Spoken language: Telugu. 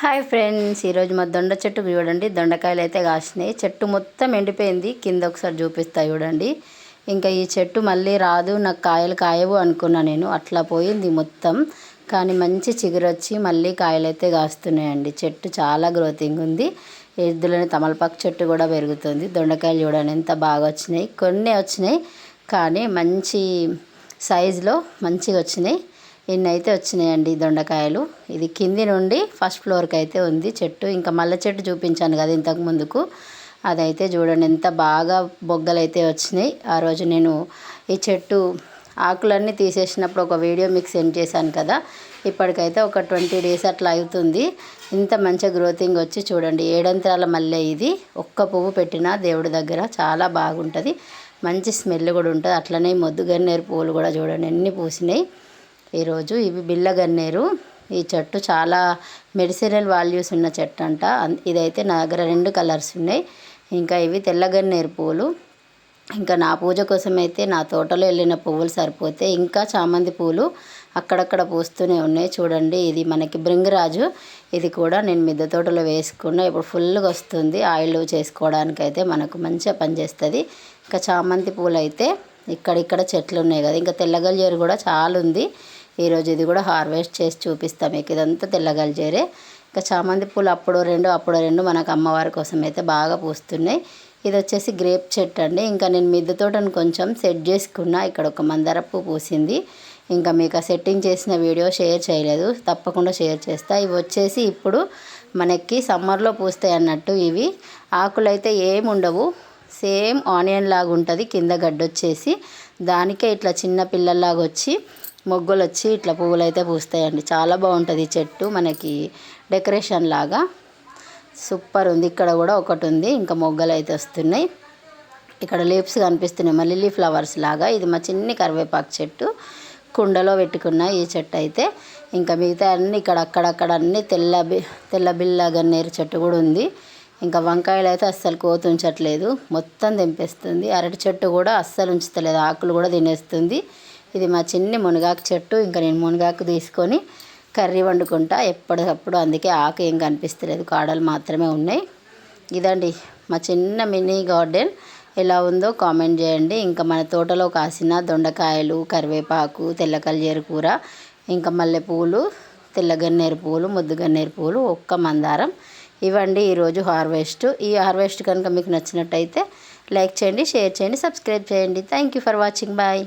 హాయ్ ఫ్రెండ్స్ ఈరోజు మా దొండ చెట్టు చూడండి. దొండకాయలు అయితే కాసినాయి. చెట్టు మొత్తం ఎండిపోయింది. కింద ఒకసారి చూపిస్తా చూడండి. ఇంకా ఈ చెట్టు మళ్ళీ రాదు. నాకు కాయలు కాయవు అనుకున్నా నేను. అట్లా పోయింది మొత్తం. కానీ మంచి చిగురు వచ్చి మళ్ళీ కాయలు అయితే కాస్తున్నాయండి. చెట్టు చాలా గ్రోతింగ్ ఉంది. ఎద్దులని తమలపాకు చెట్టు కూడా పెరుగుతుంది. దొండకాయలు చూడండి ఎంత బాగా వచ్చినాయి. కొన్ని వచ్చినాయి కానీ మంచి సైజులో మంచిగా వచ్చినాయి. ఇన్ని అయితే వచ్చినాయండి దొండకాయలు. ఇది కింది నుండి ఫస్ట్ ఫ్లోర్కి అయితే ఉంది చెట్టు. ఇంకా మల్లె చెట్టు చూపించాను కదా ఇంతకు ముందుకు. అదైతే చూడండి ఎంత బాగా బొగ్గలు అయితే వచ్చినాయి. ఆ రోజు నేను ఈ చెట్టు ఆకులన్నీ తీసేసినప్పుడు ఒక వీడియో మీకు సెండ్ చేశాను కదా. ఇప్పటికైతే ఒక ట్వంటీ డేస్ అట్లా అవుతుంది. ఇంత మంచి గ్రోతింగ్ వచ్చి చూడండి ఏడంతరాల మల్లె ఇది. ఒక్క పువ్వు పెట్టినా దేవుడి దగ్గర చాలా బాగుంటుంది. మంచి స్మెల్ కూడా ఉంటుంది. అట్లనే మొద్దుగన్నేరు పువ్వులు కూడా చూడండి ఎన్ని పూసినాయి. ఈరోజు ఇవి బిల్లగన్నేరు ఈ చెట్టు చాలా మెడిసినల్ వాల్యూస్ ఉన్న చెట్టు అంట ఇదైతే నా దగ్గర రెండు కలర్స్ ఉన్నాయి. ఇంకా ఇవి తెల్లగన్నేరు పూలు. ఇంకా నా పూజ కోసం అయితే నా తోటలో వెళ్ళిన పువ్వులు సరిపోతే ఇంకా చామంతి పూలు అక్కడక్కడ పూస్తూనే ఉన్నాయి. చూడండి ఇది మనకి బృంగరాజు. ఇది కూడా నేను మిద్దె తోటలో వేసుకున్న. ఇప్పుడు ఫుల్గా వస్తుంది. ఆయిల్ చేసుకోవడానికి అయితే మనకు మంచిగా పనిచేస్తుంది. ఇంకా చామంతి పూలు అయితే ఇక్కడిక్కడ చెట్లు ఉన్నాయి కదా. ఇంకా తెల్లగల్జేరు కూడా చాలా ఉంది. ఈరోజు ఇది కూడా హార్వెస్ట్ చేసి చూపిస్తాం మీకు. ఇదంతా తెల్లగలిజేరే ఇంకా చామంతి పూలు అప్పుడు రెండు అప్పుడు రెండు మనకు అమ్మవారి కోసం అయితే బాగా పూస్తున్నాయి. ఇది వచ్చేసి గ్రేప్ చెట్టు అండి. ఇంకా నేను మిద్దె తోటను కొంచెం సెట్ చేసుకున్నా. ఇక్కడ ఒక మందార పువ్వు పూసింది. ఇంకా మీకు ఆ సెట్టింగ్ చేసిన వీడియో షేర్ చేయలేదు. తప్పకుండా షేర్ చేస్తా. ఇవి వచ్చేసి ఇప్పుడు మనకి సమ్మర్లో పూస్తాయి అన్నట్టు ఇవి. ఆకులు అయితే ఏమి ఉండవు. సేమ్ ఆనియన్ లాగా ఉంటుంది. కింద గడ్డొచ్చేసి దానికే ఇట్లా చిన్న పిల్లల్లాగా వచ్చి మొగ్గులు వచ్చి ఇట్లా పువ్వులు అయితే పూస్తాయండి. చాలా బాగుంటుంది ఈ చెట్టు. మనకి డెకరేషన్ లాగా సూపర్ ఉంది. ఇక్కడ కూడా ఒకటి ఉంది. ఇంకా మొగ్గలు అయితే వస్తున్నాయి. ఇక్కడ లీప్స్ కనిపిస్తున్నాయి. మా లిల్లీ ఫ్లవర్స్ లాగా. ఇది మా చిన్ని కరివేపాకు చెట్టు. కుండలో పెట్టుకున్న ఈ చెట్టు అయితే ఇంకా మిగతా అన్నీ ఇక్కడ అక్కడక్కడ అన్నీ తెల్ల బి తెల్ల బిల్ల గన్నేరు చెట్టు కూడా ఉంది. ఇంకా వంకాయలు అయితే అస్సలు కోత ఉంచట్లేదు మొత్తం తెంపేస్తుంది. అరటి చెట్టు కూడా అస్సలు ఉంచుతలేదు. ఆకులు కూడా తినేస్తుంది. ఇది మా చిన్ని మునగాకు చెట్టు. ఇంకా నేను మునగాకు తీసుకొని కర్రీ వండుకుంటా. ఎప్పటికప్పుడు అందుకే ఆకు ఏం కనిపిస్తలేదు. కాడలు మాత్రమే ఉన్నాయి. ఇదండి మా చిన్న మినీ గార్డెన్. ఎలా ఉందో కామెంట్ చేయండి. ఇంకా మన తోటలో కాసిన దొండకాయలు కరివేపాకు తెల్ల కల్జేరు కూర ఇంకా మల్లెపూలు తెల్లగన్నేరు పూలు ముద్దుగన్నేరు పూలు ఒక్క మందారం. ఇవ్వండి ఈరోజు హార్వెస్ట్. ఈ హార్వెస్ట్ కనుక మీకు నచ్చినట్టయితే లైక్ చేయండి షేర్ చేయండి సబ్స్క్రైబ్ చేయండి. Thank you for watching. Bye.